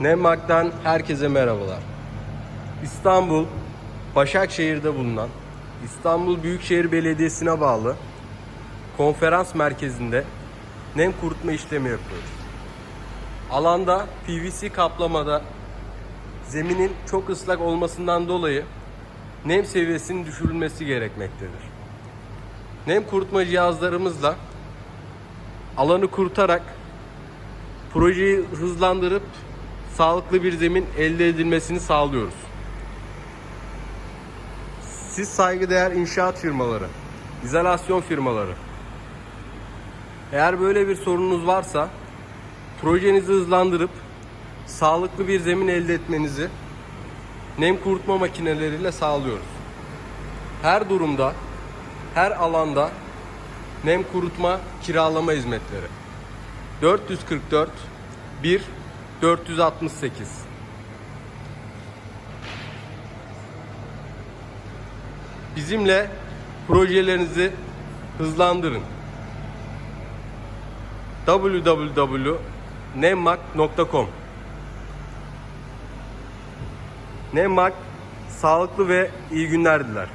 Nemmak'tan herkese merhabalar. İstanbul, Başakşehir'de bulunan İstanbul Büyükşehir Belediyesi'ne bağlı konferans merkezinde nem kurutma işlemi yapıyoruz. Alanda PVC kaplamada zeminin çok ıslak olmasından dolayı nem seviyesinin düşürülmesi gerekmektedir. Nem kurutma cihazlarımızla alanı kurutarak projeyi hızlandırıp sağlıklı bir zemin elde edilmesini sağlıyoruz. Siz saygıdeğer inşaat firmaları, izolasyon firmaları, eğer böyle bir sorununuz varsa projenizi hızlandırıp sağlıklı bir zemin elde etmenizi nem kurutma makineleriyle sağlıyoruz. Her durumda, her alanda nem kurutma kiralama hizmetleri. 444 1 468 Bizimle projelerinizi hızlandırın. www.nemmak.com Nemmak sağlıklı ve iyi günler diler.